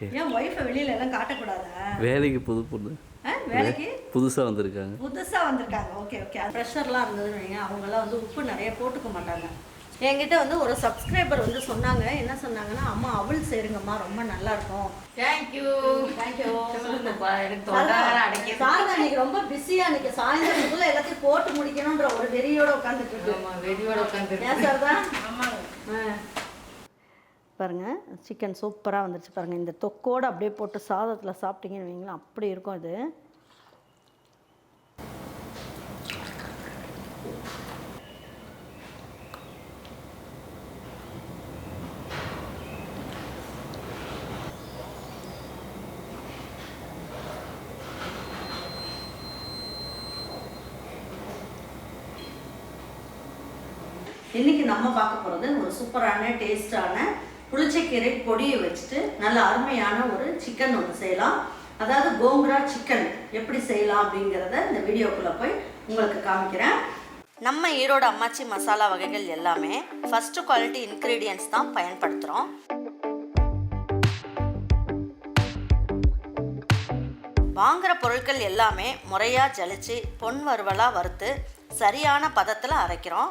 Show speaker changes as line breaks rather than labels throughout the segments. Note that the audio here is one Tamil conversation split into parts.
ஏன் ஒய்ஃபை வெளியில எல்லாம் காட்டக்கூடாதா?
வேலைக்கு புது பொண்ணு.
வேலைக்கு?
புதுசாக வந்திருக்காங்க.
புதுசாக வந்திருக்காங்க. ஓகே ஓகே ப்ரெஷர்லாம் இருந்ததுன்னு வைங்க. அவங்கெல்லாம் வந்து உப்பு நிறைய போட்டுக்க மாட்டாங்க. என்கிட்ட வந்து ஒரு சப்ஸ்கிரைபர் வந்து சொன்னாங்க. என்ன சொன்னாங்கன்னா அம்மா அவள் சேருங்கம்மா. ரொம்ப நல்லா இருக்கும்.
தேங்க்யூ
தேங்க்யூ சாரதா இன்னைக்கு ரொம்ப பிஸியா இன்னைக்கு சாயந்தரத்துக்குள்ள எல்லாத்தையும் போட்டு முடிக்கணும்ன்ற ஒரு வெறியோட உட்காந்துட்டு இருக்கு.
ஆமா வெடியோட உட்காந்து
ஏன்
ஆமாங்க
பாருங்கள் சிக்கன் சூப்பராக வந்துருச்சு பாருங்கள் இந்த தொக்கோடு அப்படியே போட்டு சாதத்தில் சாப்பிட்டீங்கன்னு வைங்களேன் அப்படி இருக்கும் அது. இன்னைக்கு நம்ம பார்க்க போகிறது ஒரு சூப்பரான டேஸ்டான புளிச்சக்கீரை பொடியை வச்சுட்டு நல்ல அருமையான ஒரு சிக்கன் ஒன்று செய்யலாம். அதாவது கோங்குரா சிக்கன் எப்படி செய்யலாம் அப்படிங்கிறத இந்த வீடியோக்குள்ளே போய் உங்களுக்கு காமிக்கிறேன். நம்ம ஈரோடு அம்மாச்சி மசாலா வகைகள் எல்லாமே ஃபஸ்ட்டு குவாலிட்டி இன்க்ரீடியன்ஸ் தான் பயன்படுத்துகிறோம் வாங்குகிற பொருட்கள் எல்லாமே முறையாக ஜலிச்சு பொன் வறுவலாக வறுத்து சரியான பதத்தில் அரைக்கிறோம்.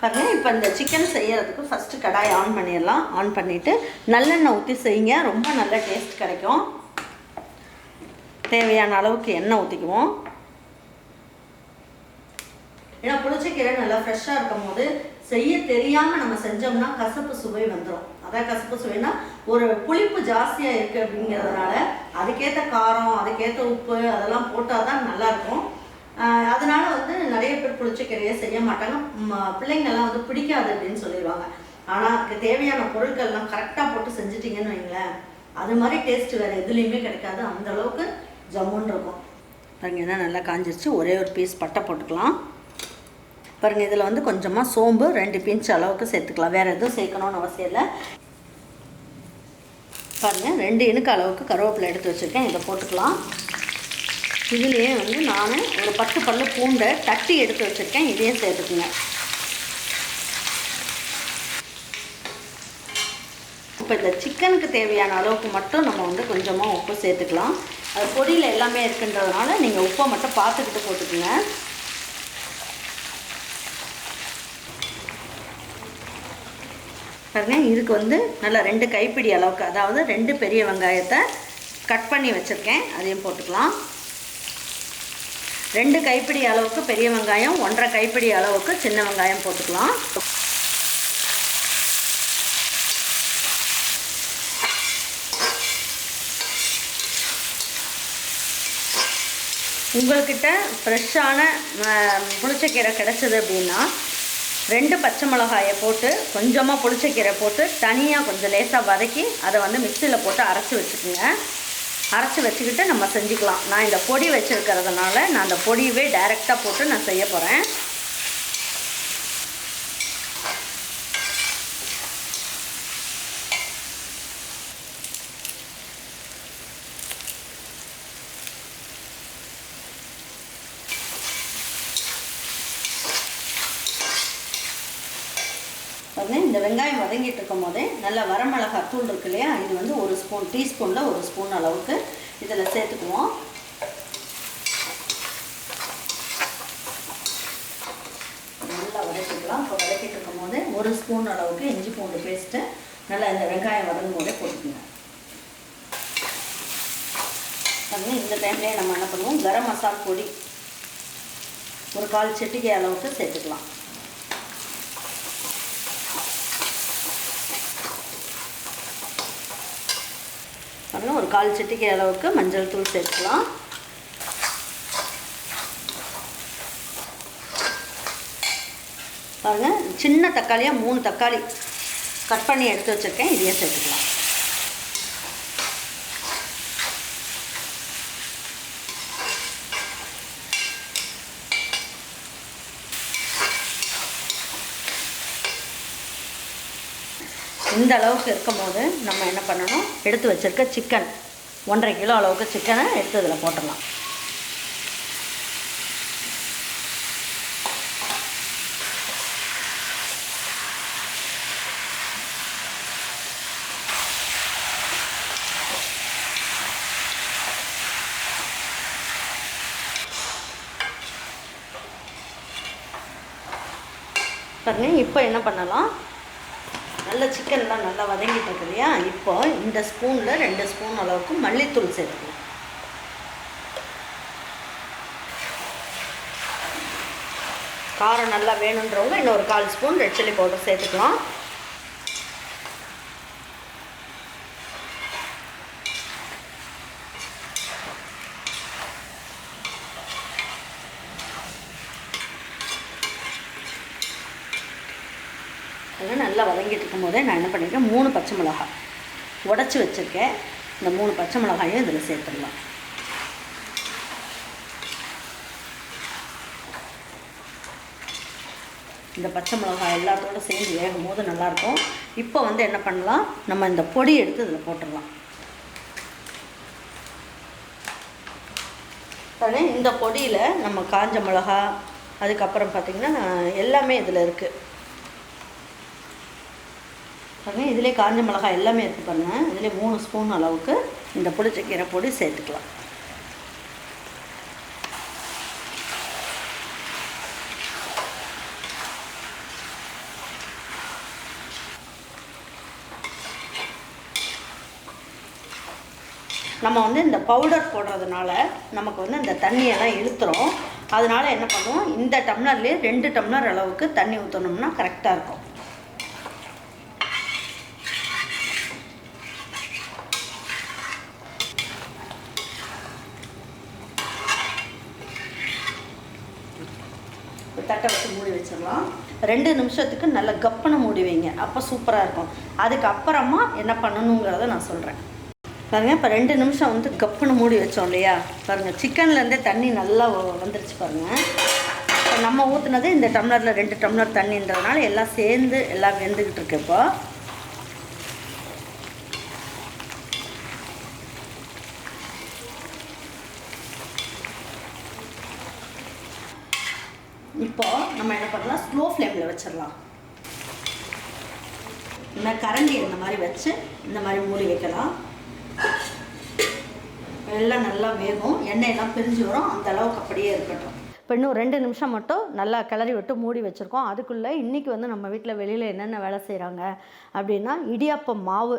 பாருங்கள் இப்போ இந்த சிக்கன் செய்யறதுக்கு ஃபஸ்ட்டு கடாய் ஆன் பண்ணிடலாம். ஆன் பண்ணிவிட்டு நல்லெண்ணெய் ஊற்றி செய்யுங்க. ரொம்ப நல்ல டேஸ்ட் கிடைக்கும். தேவையான அளவுக்கு எண்ணெய் ஊற்றிக்குவோம் ஏன்னா புளிச்சக்கீரை நல்லா ஃப்ரெஷ்ஷாக இருக்கும் போது செய்ய தெரியாமல் நம்ம செஞ்சோம்னா கசப்பு சுவை வந்துடும் அதான் கசப்பு சுவைனா ஒரு புளிப்பு ஜாஸ்தியாக இருக்குது அப்படிங்கிறதுனால அதுக்கேற்ற காரம் அதுக்கேற்ற உப்பு அதெல்லாம் போட்டால் தான் நல்லாயிருக்கும் அதனால வந்து நிறைய பேர் புளிச்சக்கீரையை செய்ய மாட்டாங்க. பிள்ளைங்கள்லாம் வந்து பிடிக்காது அப்படின்னு சொல்லிடுவாங்க. ஆனால் அதுக்கு தேவையான பொருட்கள்லாம் கரெக்டாக போட்டு செஞ்சிட்டிங்கன்னு வைங்களேன் அது மாதிரி டேஸ்ட் வேறு எதுலேயுமே கிடைக்காது. அந்த அளவுக்கு ஜம்முன்னு இருக்கும். பாருங்கன்னா நல்லா காஞ்சிருச்சு. ஒரே ஒரு பீஸ் பட்டை போட்டுக்கலாம். பாருங்கள் இதில் வந்து கொஞ்சமாக சோம்பு ரெண்டு பிஞ்ச் அளவுக்கு சேர்த்துக்கலாம். வேறு எதுவும் சேர்க்கணும்னு அவசியம் இல்லை. பாருங்கள் ரெண்டு இனுக்கு அளவுக்கு கருவேப்பிலை எடுத்து வச்சுருக்கேன். இதை போட்டுக்கலாம். இதுலேயே வந்து நான் ஒரு பத்து பல்லு பூண்டை தட்டி எடுத்து வச்சுருக்கேன் இதையும் சேர்த்துக்குங்க. இப்போ இந்த சிக்கனுக்கு தேவையான அளவுக்கு மட்டும் நம்ம வந்து கொஞ்சமாக உப்பு சேர்த்துக்கலாம். அது பொடியில் எல்லாமே இருக்குன்றதுனால நீங்கள் உப்பை மட்டும் பார்த்துக்கிட்டு போட்டுக்குங்க. பாருங்க இதுக்கு வந்து நல்லா ரெண்டு கைப்பிடி அளவுக்கு அதாவது ரெண்டு பெரிய வெங்காயத்தை கட் பண்ணி வச்சுருக்கேன் அதையும் போட்டுக்கலாம். ரெண்டு கைப்பிடி அளவுக்கு பெரிய வெங்காயம் ஒன்றரை கைப்பிடி அளவுக்கு சின்ன வெங்காயம் போட்டுக்கலாம். உங்கள்கிட்ட ஃப்ரெஷ்ஷான புளிச்சக்கீரை கிடச்சிது அப்படின்னா ரெண்டு பச்சை மிளகாயை போட்டு கொஞ்சமாக புளிச்சக்கீரை போட்டு தனியாக கொஞ்சம் லேசாக வதக்கி அதை வந்து மிக்சியில் போட்டு அரைச்சி வச்சுக்கோங்க. அரைச்சி வச்சுக்கிட்டு நம்ம செஞ்சுக்கலாம். நான் இந்த பொடி வச்சுருக்கிறதுனால நான் அந்த பொடியவே டைரெக்டாக போட்டு நான் செய்ய போகிறேன் பாருங்க இந்த வெங்காயம் வதங்கிட்டு இருக்கும் போதே நல்ல வரமிளகாய் தூள் இருக்கு இல்லையா? இது வந்து ஒரு ஸ்பூன் டீஸ்பூனில் ஒரு ஸ்பூன் அளவுக்கு இதில் சேர்த்துக்குவோம். நல்லா வதக்கிக்கலாம். இப்போ வதக்கிட்டு இருக்கும் போது ஒரு ஸ்பூன் அளவுக்கு இஞ்சி பூண்டு பேஸ்ட்டு நல்லா இந்த வெங்காயம் வதங்கும் போதே போட்டுக்கோங்க இந்த டைம்லேயே நம்ம என்ன பண்ணுவோம்? கரம் மசால் பொடி ஒரு கால் செட்டிக்காய் அளவுக்கு சேர்த்துக்கலாம். பாருங்க ஒரு கால் சிட்டிக்கை அளவுக்கு மஞ்சள் தூள் சேர்த்துக்கலாம். பாருங்கள் சின்ன தக்காளியாக மூணு தக்காளி கட் பண்ணி எடுத்து வச்சுருக்கேன் இதையே சேர்த்துக்கலாம். இந்த அளவுக்கு இருக்கும்போது நம்ம என்ன பண்ணணும்? எடுத்து வச்சிருக்க சிக்கன் ஒன்றரை கிலோ அளவுக்கு சிக்கனை எடுத்து இதில் போட்டுடலாம். பாருங்க இப்போ என்ன பண்ணலாம்? நல்ல சிக்கன்லாம் நல்லா வதங்கிட்டு இருக்கு இல்லையா? இப்போ இந்த ஸ்பூனில் ரெண்டு ஸ்பூன் அளவுக்கு மல்லித்தூள் சேர்த்துக்கலாம். காரம் நல்லா வேணுன்றவங்க இன்னொரு கால் ஸ்பூன் ரெட் சில்லி பவுடர் சேர்த்துக்கலாம். அதெல்லாம் நல்லா வதங்கிட்டு இருக்கும்போதே நான் என்ன பண்ணியிருக்கேன் மூணு பச்சை மிளகாய் உடச்சி வச்சுருக்கேன். இந்த மூணு பச்சை மிளகாயும் இதில் சேர்த்துடலாம். இந்த பச்சை மிளகாய் எல்லாத்தோட சேர்ந்து வேகும் போது நல்லாயிருக்கும். இப்போ வந்து என்ன பண்ணலாம் நம்ம இந்த பொடி எடுத்து இதில் போட்டுடலாம். இந்த பொடியில் நம்ம காஞ்ச மிளகா அதுக்கப்புறம் பார்த்திங்கன்னா எல்லாமே இதில் இருக்குது பாருங்கள் இதிலே காஞ்ச மிளகாய் எல்லாமே எடுத்து பாருங்கள் இதிலே மூணு ஸ்பூன் அளவுக்கு இந்த புளிச்சக்கீரை பொடி சேர்த்துக்கலாம். நம்ம வந்து இந்த பவுடர் போடுறதுனால நமக்கு வந்து இந்த தண்ணியெல்லாம் இழுத்துரும். அதனால் என்ன பண்ணுவோம்? இந்த டம்ளர்லேயே ரெண்டு டம்ளர் அளவுக்கு தண்ணி ஊற்றணும்னா கரெக்டாக இருக்கும் ஒரு தட்டை வச்சு மூடி வச்சிடலாம் ரெண்டு நிமிஷத்துக்கு நல்ல கப்பனை மூடி வைங்க. அப்போ சூப்பராக இருக்கும். அதுக்கப்புறமா என்ன பண்ணணுங்கிறத நான் சொல்கிறேன் பாருங்கள் இப்போ ரெண்டு நிமிஷம் வந்து கப்புன்னு மூடி வச்சோம் இல்லையா? பாருங்கள் சிக்கன்லேருந்தே தண்ணி நல்லா வந்துருச்சு பாருங்கள் இப்போ நம்ம ஊற்றுனது இந்த டம்ளரில் ரெண்டு டம்ளர் தண்ணின்றதுனால எல்லாம் சேர்ந்து எல்லாம் வெந்துக்கிட்டு இருக்கு இப்போ. இப்போ நம்ம என்ன பண்ணலாம்? ஸ்லோ ஃப்ளேமில் வச்சிடலாம். இந்த கரண்டி இந்த மாதிரி வச்சு இந்த மாதிரி மூடி வைக்கலாம். எல்லாம் நல்லா வேகும். எண்ணெயெல்லாம் பிரிஞ்சு வரும். அந்த அளவுக்கு அப்படியே இருக்கட்டும். இப்போ இன்னும் ரெண்டு நிமிஷம் மட்டும் நல்லா கிளறி விட்டு மூடி வச்சுருக்கோம். அதுக்குள்ளே இன்றைக்கி வந்து நம்ம வீட்டில் வெளியில் என்னென்ன வேலை செய்கிறாங்க அப்படின்னா இடியாப்பம் மாவு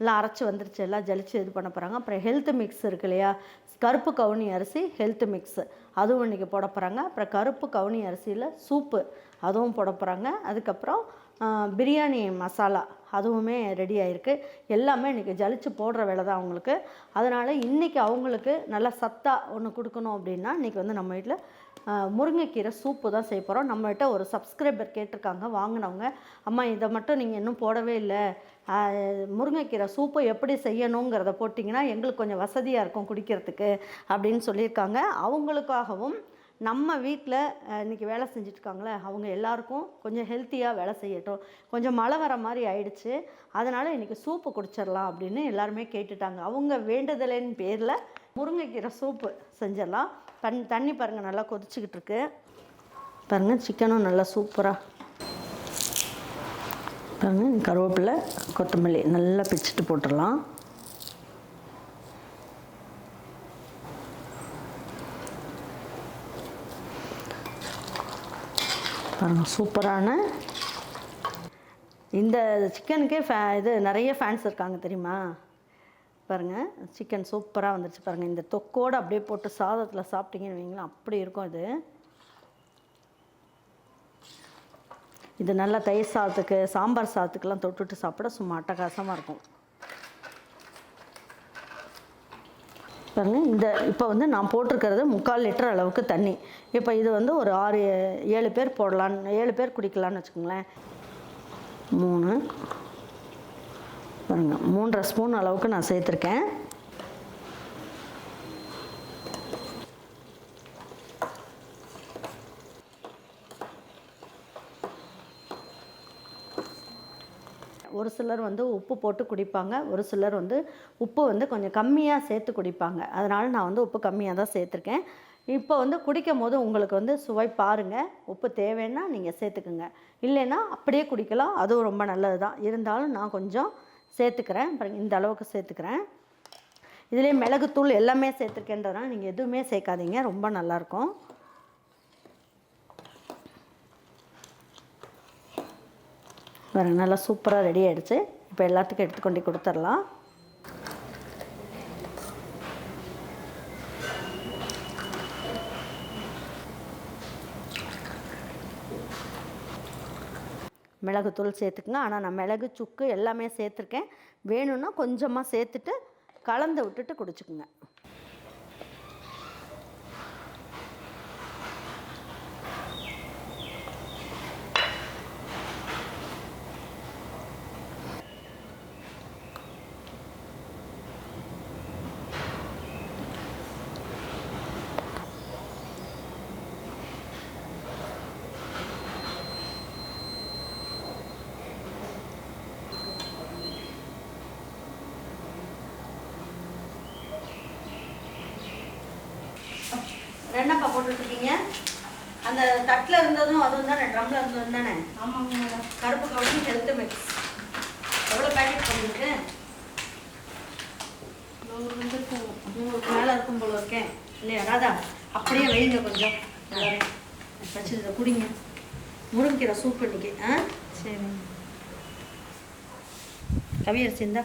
எல்லாம் அரைச்சி வந்துருச்சு. எல்லாம் ஜலிச்சு இது பண்ண போகிறாங்க அப்புறம் ஹெல்த் மிக்ஸ் இருக்கு இல்லையா? கருப்பு கவுனி அரிசி ஹெல்த் மிக்ஸு அதுவும் இன்றைக்கி போட போகிறாங்க அப்புறம் கருப்பு கவுனி அரிசியில் சூப்பு அதுவும் போட போகிறாங்க அதுக்கப்புறம் பிரியாணி மசாலா அதுவுமே ரெடி ஆகிருக்கு எல்லாமே இன்றைக்கி ஜலிச்சு போடுற வேலை தான் அவங்களுக்கு. அதனால் இன்றைக்கி அவங்களுக்கு நல்லா சத்தாக ஒன்று கொடுக்கணும் அப்படின்னா இன்றைக்கி வந்து நம்ம வீட்டில் முருங்கைக்கீரை சூப்பு தான் செய்ய போகிறோம் நம்மகிட்ட ஒரு சப்ஸ்கிரைபர் கேட்டிருக்காங்க வாங்கினவங்க. அம்மா இதை மட்டும் நீங்கள் இன்னும் போடவே இல்லை. முருங்கைக்கீரை சூப்பை எப்படி செய்யணுங்கிறத போட்டிங்கன்னா எங்களுக்கு கொஞ்சம் வசதியாக இருக்கும் குடிக்கிறதுக்கு அப்படின்னு சொல்லியிருக்காங்க. அவங்களுக்காகவும் நம்ம வீட்டில் இன்றைக்கி வேலை செஞ்சுட்ருக்காங்களே அவங்க எல்லாருக்கும் கொஞ்சம் ஹெல்த்தியாக வேலை செய்யட்டும். கொஞ்சம் மழை வர மாதிரி ஆயிடுச்சு. அதனால் இன்றைக்கி சூப்பு குடிச்சிடலாம் அப்படின்னு எல்லாருமே கேட்டுட்டாங்க. அவங்க வேண்டுதலின் பேரில் முருங்கைக்கீரை சூப்பு செஞ்சிடலாம். தண்ணி தண்ணி பாருங்கள் நல்லா கொதிச்சுக்கிட்டு இருக்கு பாருங்கள் சிக்கனும் நல்லா சூப்பராக பாருங்கள் கருவேப்பிலை கொத்தமல்லி நல்லா பிச்சுட்டு போட்டுடலாம். பாருங்கள் சூப்பரான. இந்த சிக்கனுக்கே ஃபே இது நிறைய ஃபேன்ஸ் இருக்காங்க தெரியுமா? பாருங்கள் சிக்கன் சூப்பராக வந்துருச்சு பாருங்கள் இந்த தொக்கோடு அப்படியே போட்டு சாதத்தில் சாப்பிட்டீங்கன்னு வைங்களேன் அப்படி இருக்கும் இது. இது நல்லா தயிர் சாதத்துக்கு சாம்பார் சாதத்துக்கெல்லாம் தொட்டுட்டு சாப்பிட சும்மா அட்டகாசமாக இருக்கும். பாருங்கள் இந்த இப்போ வந்து நான் போட்டிருக்கிறது முக்கால் லிட்டர் அளவுக்கு தண்ணி. இப்போ இது வந்து ஒரு ஆறு ஏழு பேர் போடலான்னு ஏழு பேர் குடிக்கலான்னு வச்சுக்கோங்களேன். மூணு பாருங்க. மூன்றரை ஸ்பூன் அளவுக்கு நான் சேர்த்துருக்கேன். ஒரு சிலர் வந்து உப்பு போட்டு குடிப்பாங்க. ஒரு சிலர் வந்து உப்பு வந்து கொஞ்சம் கம்மியாக சேர்த்து குடிப்பாங்க. அதனால் நான் வந்து உப்பு கம்மியாக தான் சேர்த்துருக்கேன். இப்போ வந்து குடிக்கும் போது உங்களுக்கு வந்து சுவை பாருங்கள் உப்பு தேவைன்னா நீங்கள் சேர்த்துக்குங்க. இல்லைன்னா அப்படியே குடிக்கலாம். அதுவும் ரொம்ப நல்லது தான் இருந்தாலும் நான் கொஞ்சம் சேர்த்துக்கிறேன். பாருங்க இந்த அளவுக்கு சேர்த்துக்கிறேன். இதுலேயே மிளகுத்தூள் எல்லாமே சேர்த்துருக்கேன்றதுனால நீங்கள் எதுவுமே சேர்க்காதீங்க. ரொம்ப நல்லாயிருக்கும். பாருங்க நல்லா சூப்பராக ரெடி ஆகிடுச்சு இப்போ எல்லாத்துக்கும் எடுத்து கொண்டு கொடுத்துடலாம். மிளகுத்தூள் சேர்த்துக்குங்க. ஆனால் நான் மிளகு சுக்கு எல்லாமே சேர்த்துருக்கேன். வேணும்னா கொஞ்சமாக சேர்த்துட்டு கலந்து விட்டுட்டு குடிச்சுக்குங்க. என்னப்பா போட்டுட்ருக்கீங்க? அந்த தட்டில் இருந்ததும் அதுவும் தானே ட்ரம்மில் இருந்ததும் தானே?
ஆமாங்க மேடம்.
கருப்பு கவுனி ஹெல்த் மிக்ஸ் எவ்வளோ பேக்கெட் பண்ணிருக்கு
நூறு
நூறுக்கு மேலே இருக்கும் போல இருக்கேன் இல்லையா ராதா? அப்படியே வைங்க கொஞ்சம். வச்சு இதை குடிங்க. முருங்கீரை சூப் இன்னைக்கு ஆ?
சரிங்க
கவியரிசி இருந்தா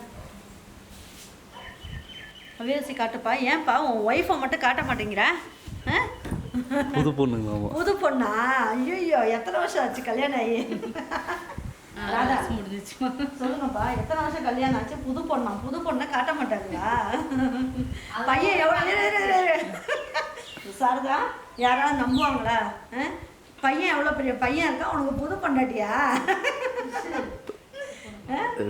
கவியரிசி காட்டுப்பா. ஏன்ப்பா உன் ஒய்ஃபை மட்டும் காட்ட மாட்டேங்கிற? ஆ?
புது பொண்ணுங்களாமா
புது பொண்ணா? ஐயோ எத்தனை வருஷம் ஆச்சு கல்யாணம் ஆகி? ராதா
முடிஞ்சிச்சு
சொல்லுங்கப்பா எத்தனை வருஷம் கல்யாணம் ஆச்சு? புது பொண்ணா? புது பொண்ணை காட்ட மாட்டாங்களா? பையன் எவ்வளோ இரு, இரு, இரு, இரு. சாரதா யாராவது நம்புவாங்களா? பையன் எவ்வளோ பெரிய பையன் இருக்கா? உனக்கு புது பொண்டாட்டியா?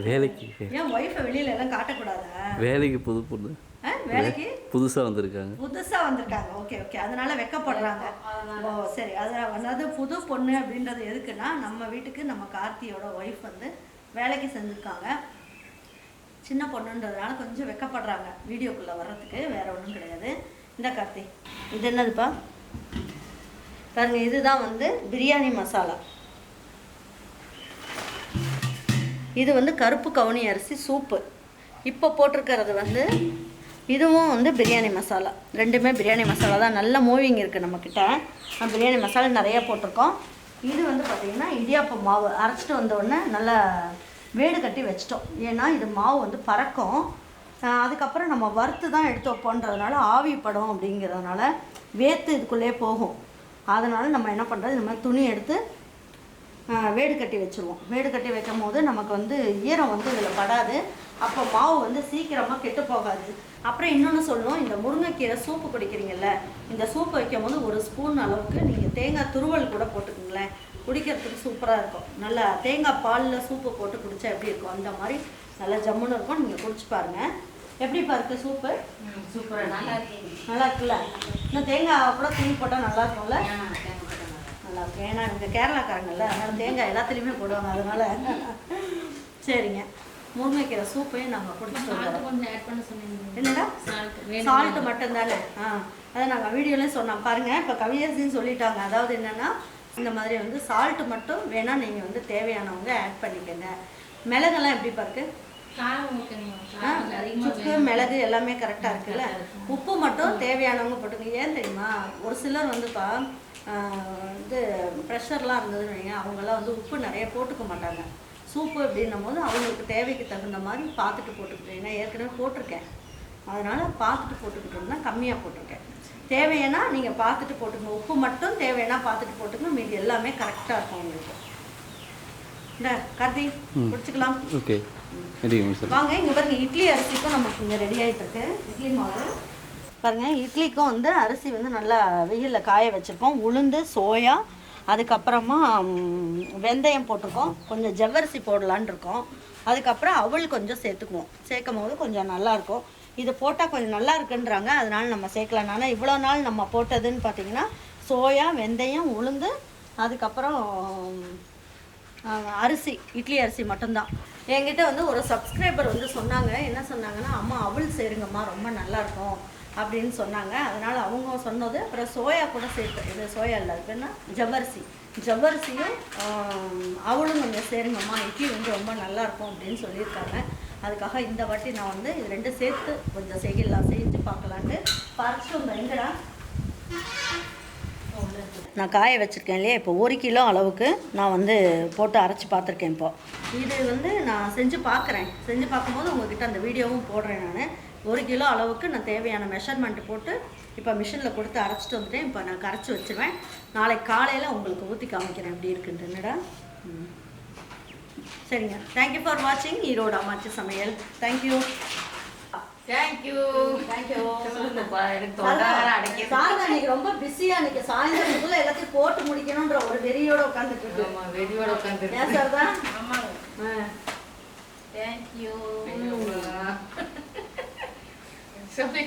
வேலைக்கு.
ஏன் ஒய்ஃபை வெளியில எல்லாம் காட்டக்கூடாதா?
வேலைக்கு புது பொண்ணு.
ஆ? வேலைக்கு?
புதுசாக வந்திருக்காங்க.
புதுசா வந்திருக்காங்க. Okay okay. அதனால வெக்கப்படுறாங்க. ஓ சரி. அது அதாவது புது பொண்ணு அப்படின்றது எதுக்குன்னா நம்ம வீட்டுக்கு நம்ம கார்த்தியோட ஒய்ஃப் வந்து வேலைக்கு செஞ்சுருக்காங்க. சின்ன பொண்ணுன்றதுனால கொஞ்சம் வெக்கப்படுறாங்க. வீடியோக்குள்ளே வர்றதுக்கு வேற ஒன்றும் கிடையாது. இந்த கார்த்தி. இது என்னதுப்பா? பாருங்க இதுதான் வந்து பிரியாணி மசாலா. இது வந்து கருப்பு கவுனி அரிசி சூப்பு இப்போ போட்டிருக்கிறது வந்து இதுவும் வந்து பிரியாணி மசாலா. ரெண்டுமே பிரியாணி மசாலா தான். நல்ல மூவிங் இருக்குது நம்மக்கிட்ட பிரியாணி மசாலா நிறையா போட்டிருக்கோம். இது வந்து பார்த்திங்கன்னா இடியாப்ப மாவு. அரைச்சிட்டு வந்தோடனே நல்லா வேடு கட்டி வச்சிட்டோம். ஏன்னா இது மாவு வந்து பறக்கும். அதுக்கப்புறம் நம்ம வறுத்து தான் எடுத்து வைப்போன்றதுனால ஆவி படம் அப்படிங்கிறதுனால வேத்து இதுக்குள்ளேயே போகும். அதனால் நம்ம என்ன பண்ணுறது இந்த மாதிரி துணி எடுத்து வேடு கட்டி வச்சுருவோம். வேடு கட்டி வைக்கும் போது நமக்கு வந்து ஈரம் வந்து இதில் படாது. அப்போ மாவு வந்து சீக்கிரமாக கெட்டு போகாது. அப்புறம் இன்னொன்று சொல்லணும் இந்த முருங்கைக்கீரை சூப்பு குடிக்கிறீங்கல்ல இந்த சூப்பு வைக்கும் போது ஒரு ஸ்பூன் அளவுக்கு நீங்கள் தேங்காய் துருவல் கூட போட்டுக்கோங்களேன். குடிக்கிறதுக்கு சூப்பராக இருக்கும். நல்லா தேங்காய் பாலில் சூப்பு போட்டு குடிச்சா எப்படி இருக்கும்? அந்த மாதிரி நல்லா ஜம்முன்னு இருக்கும். நீங்கள் குடிச்சு பாருங்கள் எப்படி பாருக்கு சூப்பு?
சூப்பராக நல்லா
நல்லா இருக்குல்ல? இன்னும் தேங்காய் கூட துணி போட்டால் நல்லா இருக்கும்ல? நல்லா இருக்கும் ஏன்னா இங்கே கேரளாக்காரங்கல்ல அதனால தேங்காய் எல்லாத்துலேயுமே போடுவாங்க. அதனால சரிங்க. முருங்கைக்கீரை சூப்பையும் நாங்கள் குடிச்சிட்டு என்னடா? சால்ட்டு மட்டும்தானே? ஆ. அதை நாங்கள் வீடியோலையும் சொன்னோம். பாருங்கள் இப்போ கவியரசின்னு சொல்லிட்டாங்க. அதாவது என்னென்னா இந்த மாதிரி வந்து சால்ட்டு மட்டும் வேணால் நீங்கள் வந்து தேவையானவங்க ஆட் பண்ணிக்கங்க. மிளகெல்லாம் எப்படி பாருக்கு? சுக்கு மிளகு எல்லாமே கரெக்டாக இருக்குல்ல? உப்பு மட்டும் தேவையானவங்க போட்டுங்க ஏன் தெரியுமா? ஒரு சிலர் வந்துப்பா இது ப்ரெஷர்லாம் இருந்ததுன்னு வைங்க அவங்கெல்லாம் வந்து உப்பு நிறைய போட்டுக்க மாட்டாங்க. சூப்பு அப்படின்னும் போது அவங்களுக்கு தேவைக்கு தகுந்த மாதிரி பார்த்துட்டு போட்டுக்கிட்டேன் ஏன்னா ஏற்கனவே போட்டிருக்கேன். அதனால் பார்த்துட்டு போட்டுக்கிட்டோம்னா கம்மியாக போட்டிருக்கேன். தேவைன்னா நீங்கள் பார்த்துட்டு போட்டுக்கங்க. உப்பு மட்டும் தேவைன்னா பார்த்துட்டு போட்டுக்கணும் மீதி எல்லாமே கரெக்டாக இருக்கும் உங்களுக்கு. இந்த கார்த்தி குடிச்சுக்கலாம்.
ஓகே.
வாங்க இங்க பாருங்க இட்லி அரிசிக்கும் நமக்கு இங்க ரெடி ஆயிட்டு இருக்கு. இட்லி மாவு. பாருங்கள் இட்லிக்கும் வந்து அரிசி வந்து நல்லா வெயிலில் காய வச்சுருக்கோம். உளுந்து சோயா அதுக்கப்புறமா வெந்தயம் போட்டிருக்கோம். கொஞ்சம் ஜவ்வரிசி போடலான் இருக்கோம். அதுக்கப்புறம் அவள் கொஞ்சம் சேர்த்துக்குவோம். சேர்க்கும் போது கொஞ்சம் நல்லாயிருக்கும் இது போட்டால் கொஞ்சம் நல்லா இருக்குன்றாங்க. அதனால நம்ம சேர்க்கலாம். ஆனால் இவ்வளோ நாள் நம்ம போட்டதுன்னு பார்த்தீங்கன்னா சோயா வெந்தயம் உளுந்து அதுக்கப்புறம் அரிசி இட்லி அரிசி மட்டும்தான். என்கிட்ட வந்து ஒரு சப்ஸ்கிரைபர் வந்து சொன்னாங்க. என்ன சொன்னாங்கன்னா அம்மா அவள் சேருங்கம்மா ரொம்ப நல்லாயிருக்கும் அப்படின்னு சொன்னாங்க. அதனால் அவங்க சொன்னது அப்புறம் சோயா கூட சேர்த்து இது சோயா இல்லை அது என்ன ஜவ்வரிசி. ஜவ்வரிசியும் அவளும் கொஞ்சம் சேருங்கம்மா இட்லி வந்து ரொம்ப நல்லாயிருக்கும் அப்படின்னு சொல்லியிருக்காங்க. அதுக்காக இந்த வாட்டி நான் வந்து இது ரெண்டும் சேர்த்து கொஞ்சம் செய்யலாம் செஞ்சு பார்க்கலான்ட்டு. பறிச்சு எங்கடா நான் காய வச்சுருக்கேன் இல்லையா? இப்போ ஒரு கிலோ அளவுக்கு நான் வந்து போட்டு அரைச்சி பார்த்துருக்கேன் இப்போது இது வந்து நான் செஞ்சு பார்க்குறேன். செஞ்சு பார்க்கும்போது உங்ககிட்ட அந்த வீடியோவும் போடுறேன் நான். ஒரு கிலோ அளவுக்கு நான் தேவையான மெஷர்மெண்ட் போட்டு இப்போ மிஷினில் கொடுத்து அரைச்சிட்டு வந்துட்டேன். இப்போ நான் கரைச்சி வச்சுருவேன். நாளைக்கு காலையில் உங்களுக்கு ஊற்றி காமிக்கிறேன் எப்படி இருக்குன்ட்டு. என்னடா? ம். சரிங்க. தேங்க்யூ ஃபார் வாட்சிங் ஈரோடு அம்மாச்சி சமையல். தேங்க்யூ
தேங்க்யூ
தேங்க்யூ
சொல்லுங்கப்பா எனக்கு தொண்டை வேற அடைக்குது.
சாரதா இன்னைக்கு ரொம்ப பிஸியா இன்னைக்கு சாயந்தரத்துக்குள்ள எல்லாத்தையும் போட்டு முடிக்கணும்ன்ற ஒரு வெறியோட உட்காந்துட்டு இருக்கு
ஆமா வெடியோட உட்காந்து
ஏன் சாரதா
ஆமாங்க
ஆ.
தேங்க்யூ சொல்லி